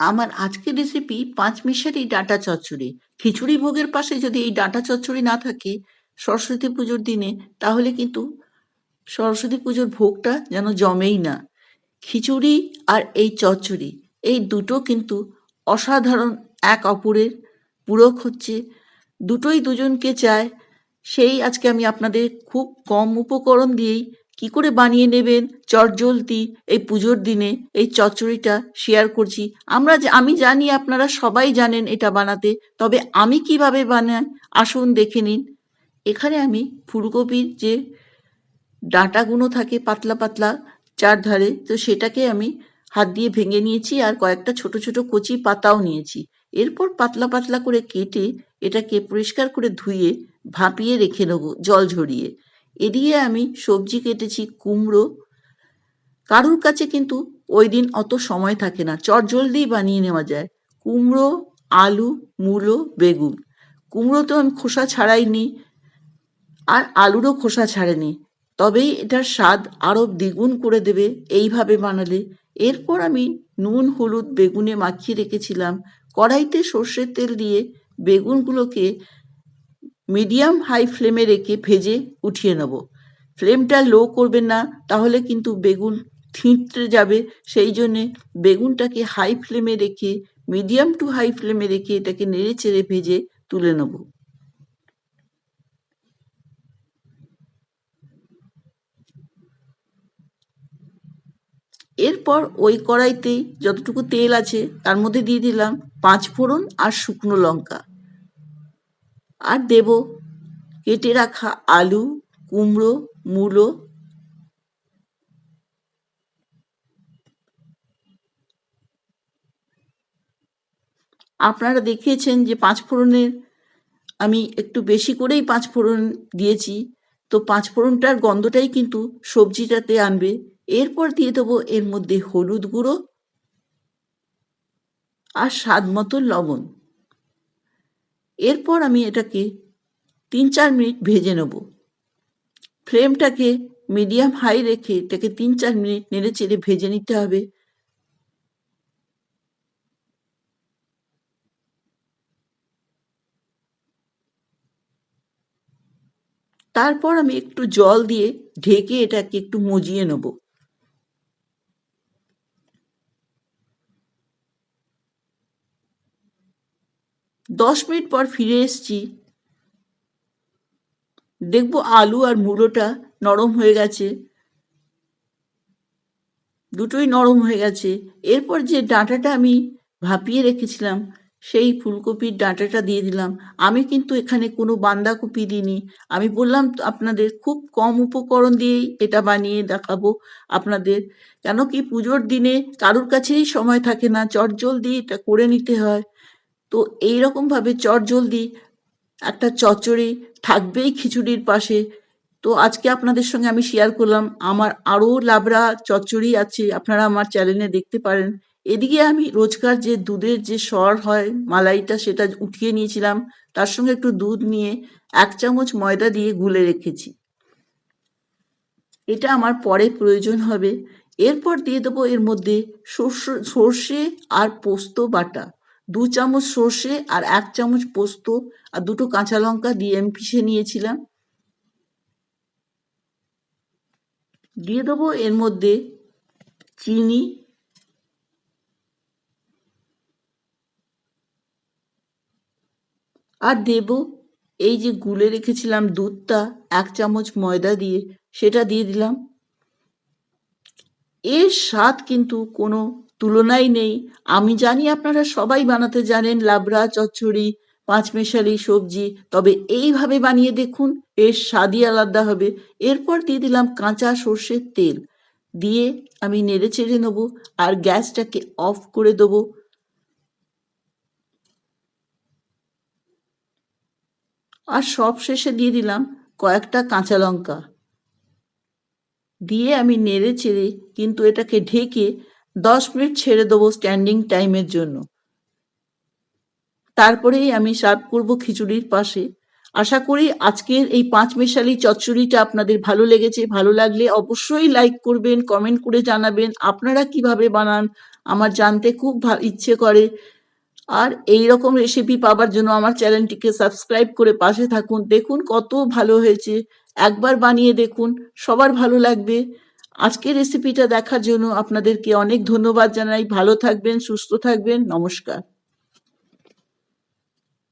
আমার আজকের রেসিপি পাঁচমিশালি ডাঁটা চচ্চড়ি। খিচুড়ি ভোগের পাশে যদি এই ডাঁটা চচ্চড়ি না থাকে সরস্বতী পুজোর দিনে, তাহলে কিন্তু সরস্বতী পুজোর ভোগটা যেন জমেই না। খিচুড়ি আর এই চচ্চড়ি, এই দুটো কিন্তু অসাধারণ, এক অপরের পূরক হচ্ছে। দুটোই দুজনকে চায়, সেই আজকে আমি আপনাদের খুব কম উপকরণ দিয়েই কি করে বানিয়ে নেবেন? চটজলতি এই পুজোর দিনে এই চচ্চড়িটা শেয়ার করছি। আমরা আমি জানি আপনারা সবাই জানেন এটা বানাতে, তবে আমি কীভাবে বানাই? আসুন দেখে নিন। এখানে আমি ফুলকপির যে ডাঁটাগুলো থাকে পাতলা পাতলা চারধারে, তো সেটাকে আমি হাত দিয়ে ভেঙে নিয়েছি আর কয়েকটা ছোট ছোট কচি পাতাও নিয়েছি। এরপর পাতলা পাতলা করে কেটে এটাকে পরিষ্কার করে ধুয়ে ভাপিয়ে রেখে নেব জল ঝরিয়ে। এদিকে আমি সবজি কেটেছি, কুমড়ো। কারুর কাছে কিন্তু ওই দিন অত সময় থাকে না। চট জলদি বানিয়ে নেওয়া যায়। কুমড়ো, আলু, মূলো, বেগুন। কুমড়ো তো আমি খোসা ছাড়াইনি আর আলুরও খোসা ছাড়েনি। তবেই এটার স্বাদ আরও দ্বিগুণ করে দেবে এইভাবে বানালে। এরপর আমি নুন, হলুদ, বেগুনে মাখিয়ে রেখেছিলাম। কড়াইতে সর্ষের তেল দিয়ে বেগুনগুলোকে মিডিয়াম হাই ফ্লেমে রেখে ভেজে উঠিয়ে নেব। ফ্লেমটা লো করবেন না, তাহলে কিন্তু বেগুন থিঁতড়ে যাবে। সেই জন্যে বেগুনটাকে হাই ফ্লেমে রেখে, মিডিয়াম টু হাই ফ্লেমে রেখে এটাকে নেড়ে চেড়ে ভেজে তুলে নেব। এরপর ওই কড়াইতেই যতটুকু তেল আছে, তার মধ্যে দিয়ে দিলাম পাঁচ ফোড়ন আর শুকনো লঙ্কা। আর দেব। কেটে রাখা আলু, কুমড়ো, মূলো। আপনারা দেখিয়েছেন যে পাঁচ ফোড়নের আমি একটু বেশি করেই পাঁচ ফোড়ন দিয়েছি। তো পাঁচ ফোড়নটার গন্ধটাই কিন্তু সবজিটাতে আনবে। এরপর দিয়ে দেবো এর মধ্যে হলুদ গুঁড়ো আর স্বাদ মতো লবণ। এরপর আমি এটাকে তিন চার মিনিট ভেজে নেব। ফ্লেমটাকে মিডিয়াম হাই রেখে এটাকে তিন চার মিনিট নেড়ে চেড়ে ভেজে নিতে হবে। তারপর আমি একটু জল দিয়ে ঢেকে এটাকে একটু মজিয়ে নেব। দশ মিনিট পর ফিরে এসেছি। দেখব আলু আর মূলোটা নরম হয়ে গেছে। দুটোই নরম হয়ে গেছে। এরপর যে ডাঁটাটা আমি ভাপিয়ে রেখেছিলাম, সেই ফুলকপির ডাঁটাটা দিয়ে দিলাম। আমি কিন্তু এখানে কোনো বাঁধাকপি দিইনি। আমি বললাম, আপনাদের খুব কম উপকরণ দিয়েই এটা বানিয়ে দেখাবো আপনাদের। কেন কি পুজোর দিনে কারুর কাছেই সময় থাকে না। চটজলদি এটা করে নিতে হয়। তো এই এইরকমভাবে চটজলদি একটা চচ্চড়ি থাকবেই খিচুড়ির পাশে। তো আজকে আপনাদের সঙ্গে আমি শেয়ার করলাম, আমার আরও লাবড়া চচ্চড়ি আছে, আপনারা আমার চ্যানেলে দেখতে পারেন। এদিকে আমি রোজকার যে দুধের যে সর হয়, মালাইটা সেটা উঠিয়ে নিয়েছিলাম, তার সঙ্গে একটু দুধ নিয়ে এক চামচ ময়দা দিয়ে গুলে রেখেছি। এটা আমার পরে প্রয়োজন হবে। এরপর দিয়ে দেবো এর মধ্যে সর্ষে আর পোস্ত বাটা। দু চামচ সর্ষে আর এক চামচ পোস্ত আর দুটো কাঁচা লঙ্কা দিয়ে আমি পিষে নিয়েছিলাম। দিয়ে দেবো এর মধ্যে চিনি। আর দেব এই যে গুলে রেখেছিলাম দুধটা এক চামচ ময়দা দিয়ে, সেটা দিয়ে দিলাম। এর স্বাদ কিন্তু কোনো তুলনাই নেই। আমি জানি আপনারা সবাই বানাতে জানেন লাবড়া, চচ্চড়ি, পাঁচমেশালি, সবজি, তবে এইভাবে বানিয়ে দেখুন, এর স্বাদই আলাদা হবে। এরপর দিয়ে দিলাম কাঁচা সর্ষের তেল। দিয়ে আমি নেড়ে চেড়ে নেব আর গ্যাসটাকে অফ করে দেবো। আর সব শেষে দিয়ে দিলাম কয়েকটা কাঁচা লঙ্কা। দিয়ে আমি নেড়ে চেড়ে কিন্তু এটাকে ঢেকে দশ মিনিট ছেড়ে দেবো স্ট্যান্ডিং টাইমের জন্য। তারপরেই আমি সার্ভ করব খিচুড়ির পাশে। আশা করি আজকের এই পাঁচ মিশালি চচ্চড়িটা আপনাদের ভালো লেগেছে, ভালো লাগলে অবশ্যই লাইক করবেন কমেন্ট করে জানাবেন, আপনারা কীভাবে বানান, আমার জানতে খুব ইচ্ছে করে। আর এই রকম রেসিপি পাবার জন্য আমার চ্যানেলটিকে সাবস্ক্রাইব করে পাশে থাকুন, দেখুন কত ভালো হয়েছে। একবার বানিয়ে দেখুন, সবার ভালো লাগবে। আজকের রেসিপিটা দেখার জন্য আপনাদেরকে অনেক ধন্যবাদ জানাই। ভালো থাকবেন সুস্থ থাকবেন। নমস্কার।